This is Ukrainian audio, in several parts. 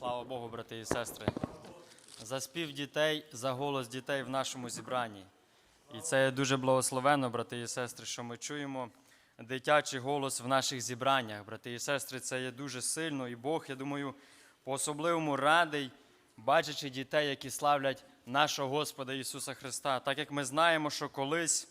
Слава Богу, брати і сестри. За спів дітей, за голос дітей в нашому зібранні. І це дуже благословенно, брати і сестри, що ми чуємо дитячий голос в наших зібраннях. Брати і сестри, це є дуже сильно. І Бог, я думаю, по-особливому радий, бачачи дітей, які славлять нашого Господа Ісуса Христа. Так як ми знаємо, що колись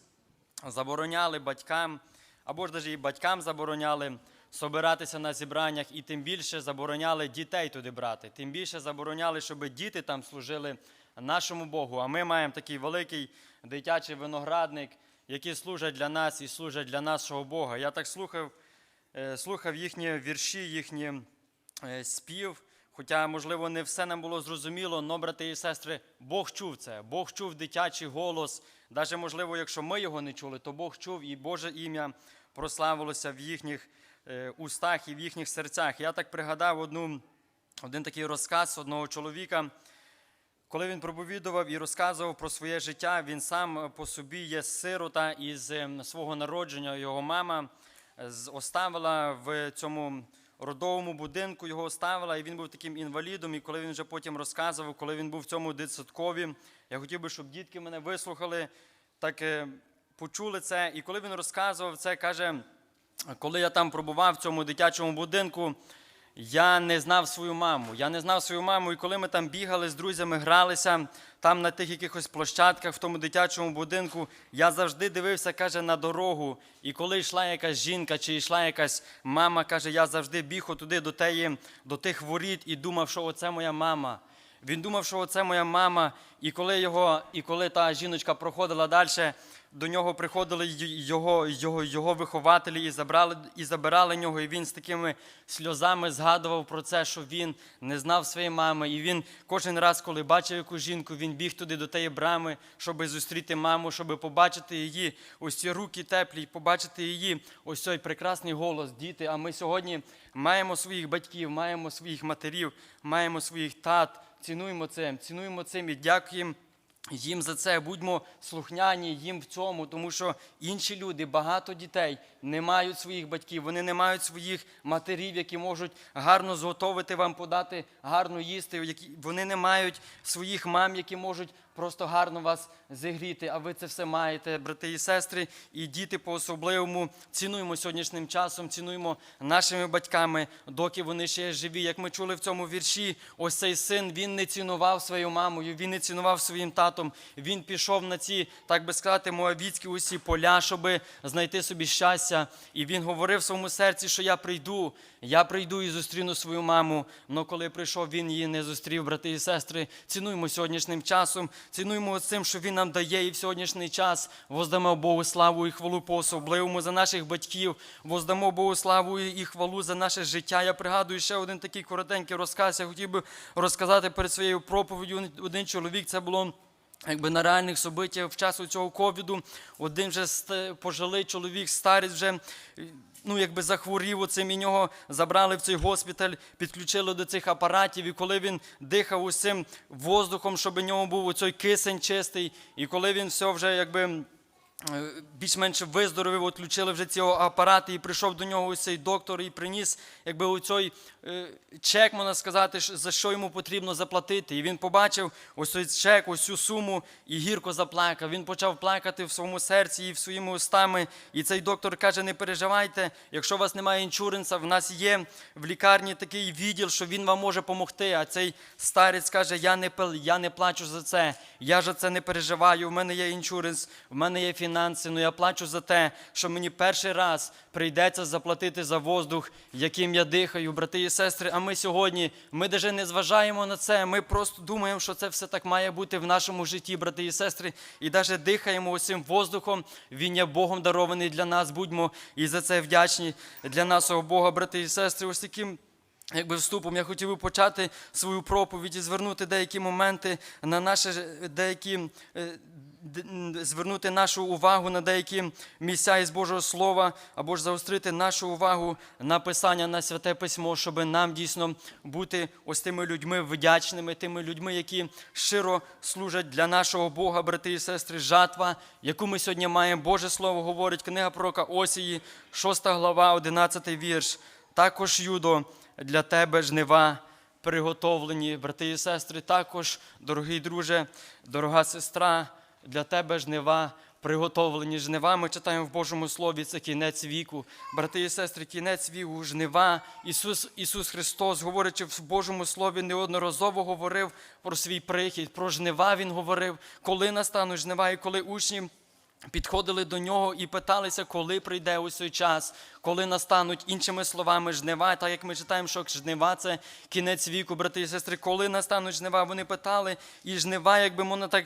забороняли батькам, або ж навіть і батькам забороняли собиратися на зібраннях, і тим більше забороняли дітей туди брати. Тим більше забороняли, щоб діти там служили нашому Богу. А ми маємо такий великий дитячий виноградник, який служать для нас і служать для нашого Бога. Я так слухав, е, слухав їхні вірші, їхні е, спів. Хоча, можливо, не все нам було зрозуміло, але, брати і сестри, Бог чув це. Бог чув дитячий голос. Навіть, можливо, якщо ми його не чули, то Бог чув і Боже ім'я прославилося в їхніх е, устах і в їхніх серцях. Я так пригадав одну, один такий розказ одного чоловіка. Коли він проповідував і розказував про своє життя, він сам е, по собі є сирота із е, свого народження. Його мама е, оставила в цьому родовому будинку, його оставила, і він був таким інвалідом. І коли він вже потім розказував, коли він був в цьому дитсадкові, я хотів би, щоб дітки мене вислухали, так е, почули це. І коли він розказував це, каже, коли я там пробував в цьому дитячому будинку, я не знав свою маму. Я не знав свою маму, і коли ми там бігали з друзями, гралися там на тих якихось площадках в тому дитячому будинку, я завжди дивився, каже, на дорогу. І коли йшла якась жінка чи йшла якась мама, каже, я завжди біг туди до, теї, до тих воріт і думав, що оце моя мама. Він думав, що оце моя мама, і коли його, і коли та жіночка проходила далі, до нього приходили його, його, його вихователі і забрали і забирали нього. І він з такими сльозами згадував про це, що він не знав своєї мами. І він кожен раз, коли бачив якусь жінку, він біг туди до тієї брами, щоб зустріти маму, щоб побачити її, ось ці руки теплі, побачити її, ось цей прекрасний голос, діти. А ми сьогодні маємо своїх батьків, маємо своїх матерів, маємо своїх тат. Цінуємо це, цінуємо цим і дякуємо їм за це. Будьмо слухняні їм в цьому, тому що інші люди, багато дітей не мають своїх батьків, вони не мають своїх матерів, які можуть гарно зготовити вам, подати гарно їсти. Вони не мають своїх мам, які можуть просто гарно вас зігріти. А ви це все маєте, брати і сестри, і діти по-особливому. Цінуємо сьогоднішнім часом, цінуємо нашими батьками, доки вони ще живі. Як ми чули в цьому вірші, ось цей син він не цінував свою мамою, він не цінував своїм татом. Він пішов на ці, так би сказати, моавіцькі усі поля, щоб знайти собі щастя. І він говорив в своєму серці, що я прийду, я прийду і зустріну свою маму. Но коли прийшов, він її не зустрів, брати і сестри. Цінуємо сьогоднішнім часом, цінуємо цим, що він нам дає і в сьогоднішній час. Воздамо Богу славу і хвалу по особливому за наших батьків. Воздамо Богу славу і хвалу за наше життя. Я пригадую ще один такий коротенький розказ. Я хотів би розказати перед своєю проповіддю. Один чоловік це було. Якби на реальних событиях в часу цього ковіду один вже пожилий чоловік, старець вже ну, якби захворів оцим і нього забрали в цей госпіталь, підключили до цих апаратів. І коли він дихав усім воздухом, щоб у нього був оцей кисень чистий, і коли він все вже якби. Е, Більш-менш виздоровів, відключили вже ці апарати, і прийшов до нього ось цей доктор і приніс, якби оцей е, чек, можна сказати, за що йому потрібно заплатити. І він побачив ось цей чек, ось цю суму, і гірко заплакав. Він почав плакати в своєму серці і в своїми устами. І цей доктор каже: не переживайте, якщо у вас немає іншуренса, в нас є в лікарні такий відділ, що він вам може допомогти. А цей старець каже: Я не пил, я не плачу за це, я за це не переживаю. В мене є іншуренс, в мене є фінанси. Ну я плачу за те, що мені перший раз прийдеться заплатити за воздух, яким я дихаю, брати і сестри. А ми сьогодні, ми навіть не зважаємо на це. Ми просто думаємо, що це все так має бути в нашому житті, брати і сестри, і навіть дихаємо усім воздухом. Він є Богом дарований для нас. Будьмо і за це вдячні для нашого Бога, брати і сестри. Ось таким. Якби вступом я хотів би почати свою проповідь і звернути деякі моменти на наші деякі е, звернути нашу увагу на деякі місця із Божого Слова, або ж заострити нашу увагу на писання на святе письмо, щоб нам дійсно бути ось тими людьми вдячними, тими людьми, які щиро служать для нашого Бога, брати і сестри, жатва, яку ми сьогодні маємо. Боже Слово говорить, книга пророка Осії, 6 глава, 11 вірш. Також, Юдо, для тебе жнива приготовлені. Брати і сестри, також, дорогий друже, дорога сестра, для тебе жнива. Приготовлені жнива, ми читаємо в Божому Слові, це кінець віку. Брати і сестри, кінець віку, жнива. Ісус, Ісус Христос, говорячи в Божому Слові, неодноразово говорив про свій прихід, про жнива Він говорив, коли настануть жнива, і коли учні підходили до нього і питалися, коли прийде ось цей час, коли настануть іншими словами жнива, так як ми читаємо, що жнива це кінець віку, брати і сестри, коли настануть жнива, вони питали, і жнива, якби можна так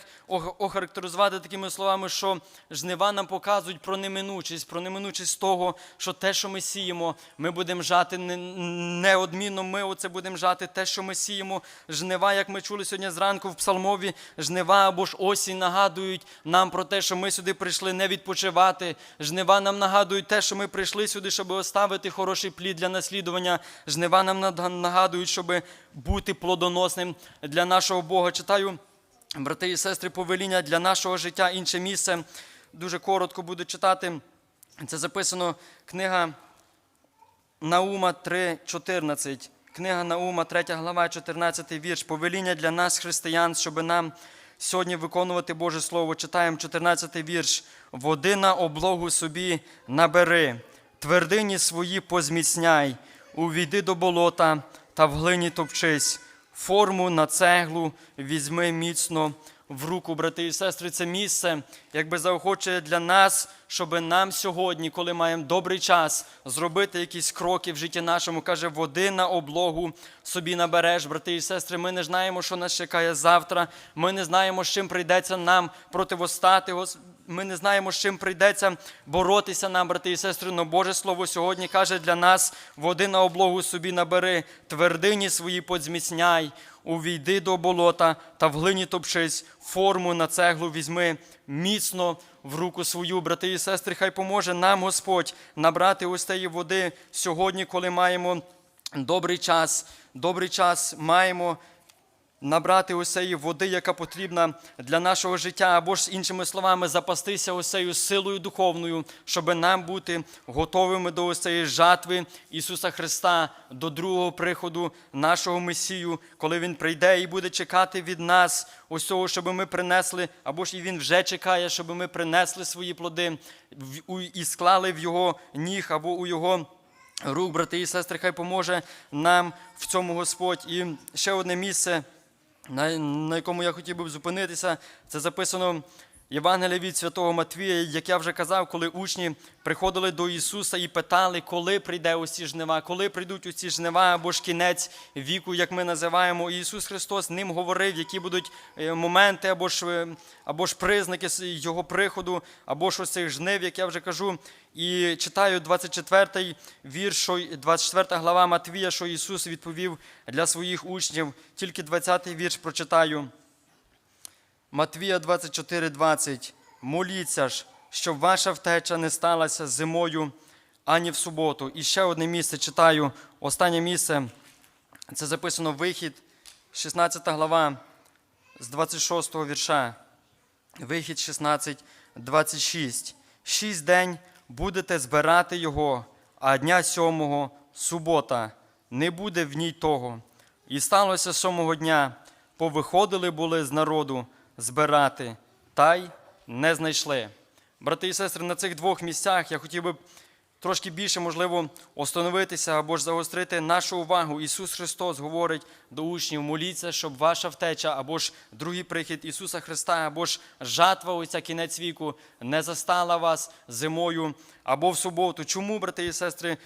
охарактеризувати такими словами, що жнива нам показують про неминучість, про неминучість того, що те, що ми сіємо, ми будемо жати неодмінно. Ми оце будемо жати те, що ми сіємо. Жнива, як ми чули сьогодні зранку в псалмові, жнива або ж осінь нагадують нам про те, що ми сюди прийшли не відпочивати. Жнива нам нагадують те, що ми прийшли сюди, щоб оставити хороший плід для наслідування. Жнива нам нагадують, щоб бути плодоносним для нашого Бога. Читаю, брати і сестри, повеління для нашого життя, інше місце. Дуже коротко буду читати. Це записано книга Наума 3.14. Книга Наума, 3 глава, 14 вірш. Повеління для нас, християн, щоб нам сьогодні виконувати Боже Слово. Читаємо 14 вірш. Води на облогу собі набери, твердині свої позміцняй, увійди до болота та в глині топчись, форму на цеглу візьми міцно в руку, брати і сестри, це місце, якби заохочує для нас, щоб нам сьогодні, коли маємо добрий час, зробити якісь кроки в житті нашому. Каже, води на облогу собі набереш, брати і сестри. Ми не знаємо, що нас чекає завтра. Ми не знаємо, з чим прийдеться нам противостати. Ми не знаємо, з чим прийдеться боротися нам, брати і сестри. Но Боже Слово сьогодні каже для нас: води на облогу собі набери, твердині свої подзміцняй, увійди до болота та в глині топчись, форму на цеглу візьми міцно в руку свою, брати і сестри. Хай поможе нам Господь набрати ось тієї води сьогодні, коли маємо добрий час. Добрий час маємо набрати усеї води, яка потрібна для нашого життя, або ж іншими словами, запастися усею силою духовною, щоб нам бути готовими до усеї жатви Ісуса Христа, до другого приходу нашого Месію, коли Він прийде і буде чекати від нас усього, щоб ми принесли, або ж і Він вже чекає, щоб ми принесли свої плоди і склали в Його ніг або у Його. Рук, брати і сестри, хай поможе нам в цьому Господь. І ще одне місце, на, якому я хотів би зупинитися, це записано Євангелія від Святого Матвія, як я вже казав, коли учні приходили до Ісуса і питали, коли прийде усі жнива, коли прийдуть усі жнива або ж кінець віку, як ми називаємо. І Ісус Христос ним говорив, які будуть е, моменти або ж, е, або ж признаки Його приходу, або ж ось цих жнив, як я вже кажу. І читаю 24 вірш, що- 24 глава Матвія, що Ісус відповів для своїх учнів. Тільки 20 вірш прочитаю. Матвія 24:20. Моліться ж, щоб ваша втеча не сталася зимою ані в суботу. І ще одне місце читаю. Останнє місце. Це записано вихід, 16 глава з 26 вірша. Вихід 16, 26. Шість день будете збирати його, а дня сьомого субота. Не буде в ній того. І сталося сьомого дня. Повиходили були з народу збирати, та й не знайшли. Брати і сестри, на цих двох місцях я хотів би трошки більше, можливо, остановитися або ж загострити нашу увагу. Ісус Христос говорить до учнів: моліться, щоб ваша втеча, або ж другий прихід Ісуса Христа, або ж жатва, оця кінець віку, не застала вас зимою або в суботу. Чому, брати і сестри,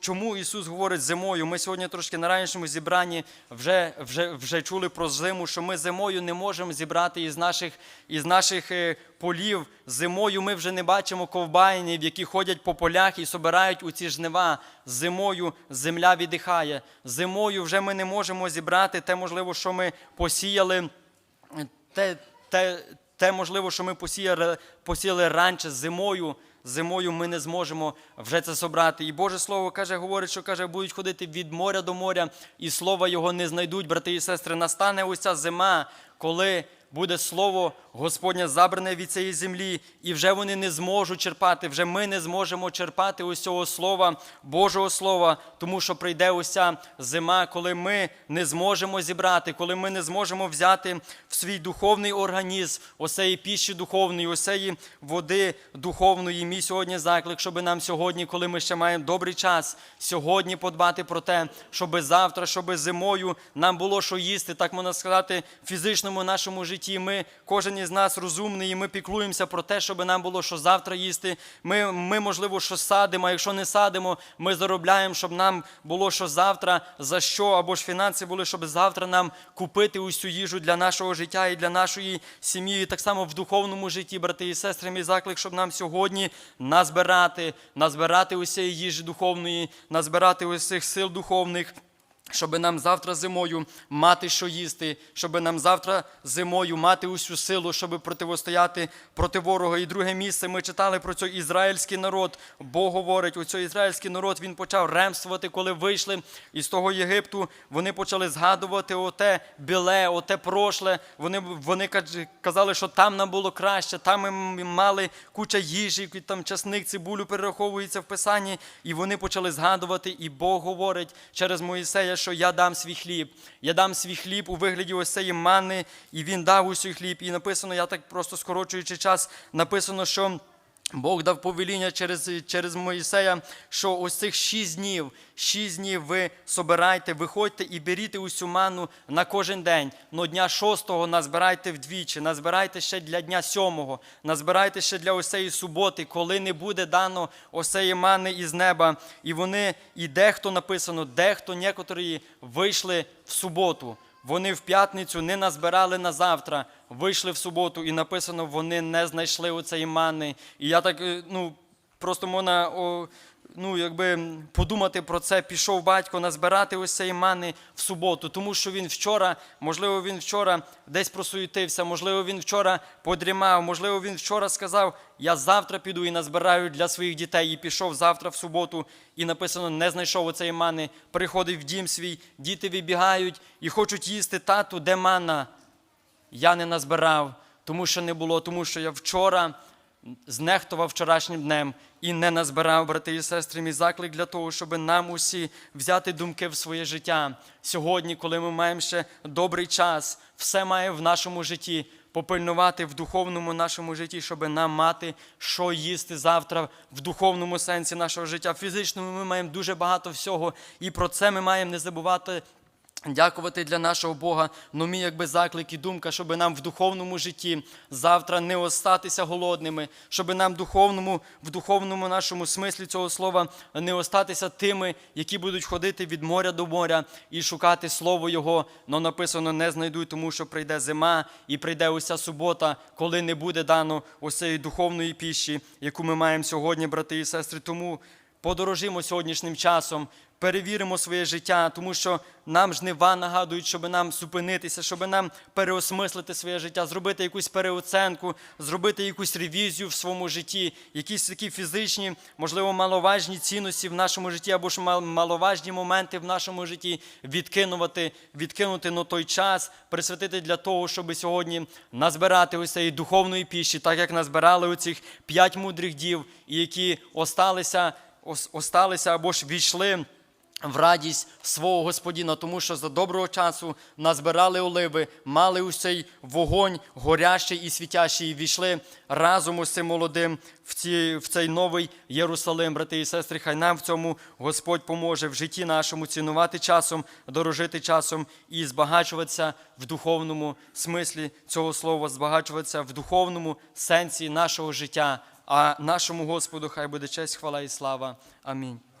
чому Ісус говорить зимою? Ми сьогодні трошки на ранішньому зібранні вже, вже, вже чули про зиму, що ми зимою не можемо зібрати із наших, із наших е, полів. Зимою ми вже не бачимо ковбайнів, які ходять по полях і собирають у ці жнива. Зимою земля віддихає. Зимою вже ми не можемо зібрати те, можливо, що ми посіяли те, те, те можливо, що ми посіяли, посіяли раніше зимою. Зимою ми не зможемо вже це собрати. І Боже Слово каже, говорить, що каже, будуть ходити від моря до моря, і слова його не знайдуть, брати і сестри. Настане ось ця зима, коли буде слово Господнє забране від цієї землі, і вже вони не зможуть черпати, вже ми не зможемо черпати ось цього слова, Божого Слова, тому що прийде уся зима, коли ми не зможемо зібрати, коли ми не зможемо взяти в свій духовний організм осеї піші духовної, осеї води духовної. Мій сьогодні заклик, щоб нам сьогодні, коли ми ще маємо добрий час, сьогодні подбати про те, щоб завтра, щоб зимою нам було що їсти, так можна сказати, в фізичному нашому житті. Ми, кожен із нас розумний, і ми піклуємося про те, щоб нам було що завтра їсти. Ми, ми можливо, що садимо, а якщо не садимо, ми заробляємо, щоб нам було що завтра, за що, або ж фінанси були, щоб завтра нам купити усю їжу для нашого життя і для нашої сім'ї. І так само в духовному житті, брати і сестри, мій заклик, щоб нам сьогодні назбирати, назбирати усієї їжі духовної, назбирати усіх сил духовних. Щоб нам завтра зимою мати що їсти, щоб нам завтра зимою мати усю силу, щоб противостояти проти ворога. І друге місце ми читали про цей ізраїльський народ. Бог говорить, оцей ізраїльський народ він почав ремствувати, коли вийшли із того Єгипту. Вони почали згадувати оте біле, оте прошле. Вони, вони казали, що там нам було краще, там ми мали куча їжі, там часник, цибулю перераховується в Писанні. І вони почали згадувати, і Бог говорить через Моїсея, що я дам свій хліб. Я дам свій хліб у вигляді ось цієї манни, і він дав усій хліб. І написано, я так просто скорочуючи час, написано, що. Бог дав повеління через, через Моїсея, що ось цих шість днів, шість днів ви собирайте, виходьте і беріть усю ману на кожен день. Но дня шостого назбирайте вдвічі, назбирайте ще для дня сьомого, назбирайте ще для осеї суботи, коли не буде дано осеї мани із неба. І вони, і дехто написано, дехто некоторі вийшли в суботу. Вони в п'ятницю не назбирали на завтра, вийшли в суботу, і написано, вони не знайшли оцеї мани. І я так, е, ну, просто можна, ну, якби подумати про це, пішов батько назбирати ось цієї мани в суботу, тому що він вчора, можливо, він вчора десь просуетився, можливо, він вчора подрімав, можливо, він вчора сказав, я завтра піду і назбираю для своїх дітей, і пішов завтра в суботу, і написано, не знайшов оцеї мани, приходить в дім свій, діти вибігають і хочуть їсти тату, де мана? Я не назбирав, тому що не було, тому що я вчора знехтував вчорашнім днем і не назбирав, брати і сестри, мій заклик для того, щоб нам усі взяти думки в своє життя. Сьогодні, коли ми маємо ще добрий час, все має в нашому житті. Попильнувати в духовному нашому житті, щоб нам мати що їсти завтра в духовному сенсі нашого життя. В фізичному ми маємо дуже багато всього, і про це ми маємо не забувати Дякувати для нашого Бога, ну мій якби заклик і думка, щоб нам в духовному житті завтра не остатися голодними, щоб нам духовному, в духовному нашому смислі цього слова не остатися тими, які будуть ходити від моря до моря і шукати слово Його. Но написано не знайдуть, тому що прийде зима і прийде уся субота, коли не буде дано ось духовної піші, яку ми маємо сьогодні, брати і сестри. Тому подорожимо сьогоднішнім часом, перевіримо своє життя, тому що нам жнива нагадують, щоб нам зупинитися, щоб нам переосмислити своє життя, зробити якусь переоценку, зробити якусь ревізію в своєму житті, якісь такі фізичні, можливо, маловажні цінності в нашому житті, або ж мал- маловажні моменти в нашому житті відкинувати, відкинути на той час, присвятити для того, щоб сьогодні назбирати ось цієї духовної піші, так як назбирали оцих п'ять мудрих дів, і які осталися, осталися або ж війшли в радість свого Господіна, тому що за доброго часу назбирали оливи, мали ось цей вогонь горящий і світящий, і війшли разом із цим молодим в, ці, в цей новий Єрусалим, брати і сестри. Хай нам в цьому Господь поможе в житті нашому цінувати часом, дорожити часом і збагачуватися в духовному смислі цього слова, збагачуватися в духовному сенсі нашого життя. А нашому Господу хай буде честь, хвала і слава. Амінь.